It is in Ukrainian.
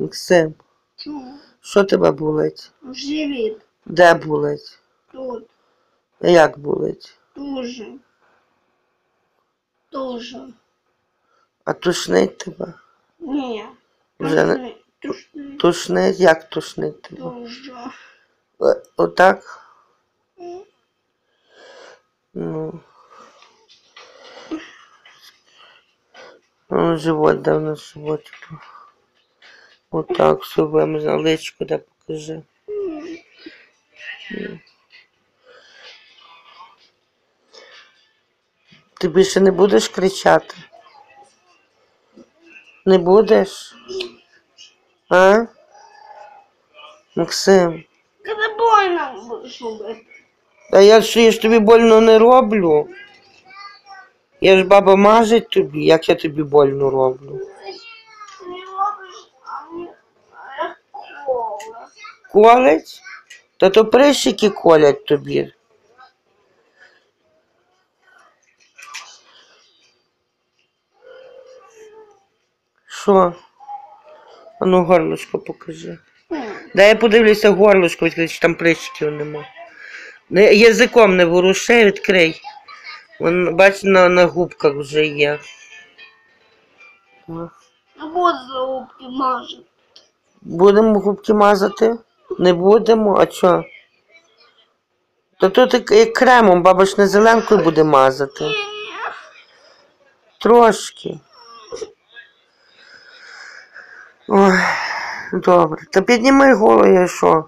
Максим, Чому? що тебе болить? Живіт. Де болить? Тут. Як болить? Дуже. Дуже. А тушнить тебе? Ні. Вже не- Тушни- Тушни. Тушнить? Як тушнить тебе? Дуже. Е, Отак? Ну. Ну, живот давно живот. типу. Отак, все вимазано. Личко де покажи. Ти більше не будеш кричати? Не будеш? А? Максим, Коли больно робити. а я ж, я ж тобі больно не роблю. Я ж баба мажить тобі, як я тобі больно роблю. Не робиш, а не а як коло. Колять? Та то прищики колять тобі. Що? А ну горлочко покажи. Дай я подивлюся горлочко, відкрий, чи там прищиків нема. Язиком не воруши, відкрий. Вон, бач, на, на губках вже є. О. А вот залупки мажуть. Будемо губки мазати? Не будемо, а чо? Та тут як- кремом, баба ж не зеленкою буде мазати. Трошки. Ой, добре. Та підніми голову, я що?